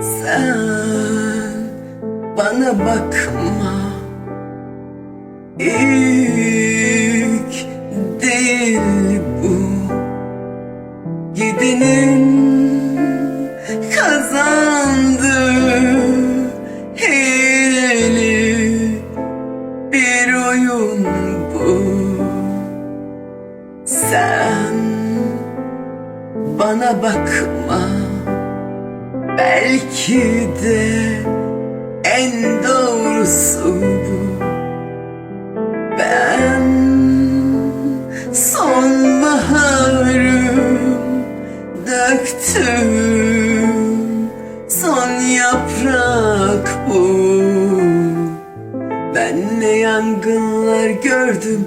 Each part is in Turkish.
Sen bana bakma. İlk değil bu. Gidenin kazandı Hileli bir oyun bu. Sen bana bakma. Belki de en doğrusu bu. Ben sonbaharım Döktüm. Son yaprak bu. Ben ne yangınlar gördüm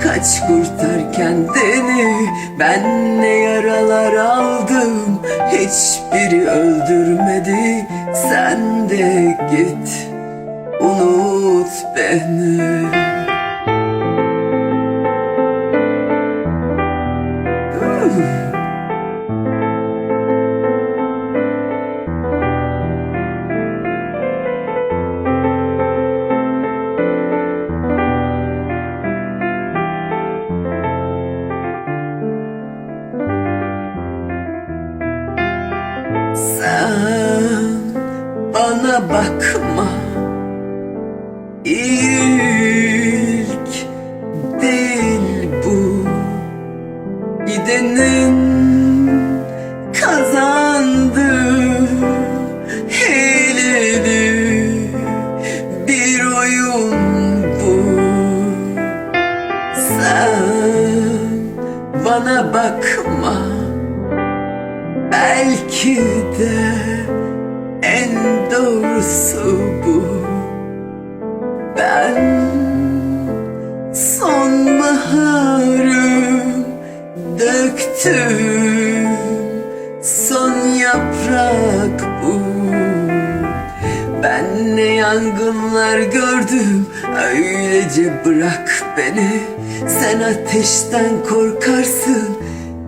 Kaç kurtar kendini Ben ne yaralar aldım. Hiçbiri öldürmedi Sen de git Unut beni. Sen bakma. İlk değil bu. Gidenin kazandı Hileli bir oyun bu. Sen bana bakma. Belki de en doğrusu bu. Ben sonbaharım Döktüm. Son yaprak bu. Ben ne yangınlar gördüm. Öylece bırak beni. Sen ateşten korkarsın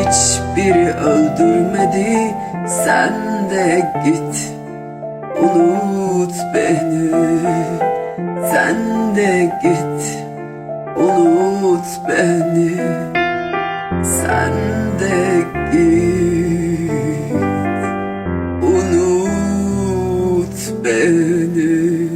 Hiçbiri öldürmedi Sen de git. Unut beni Sen de git. Unut beni sen de git. Unut beni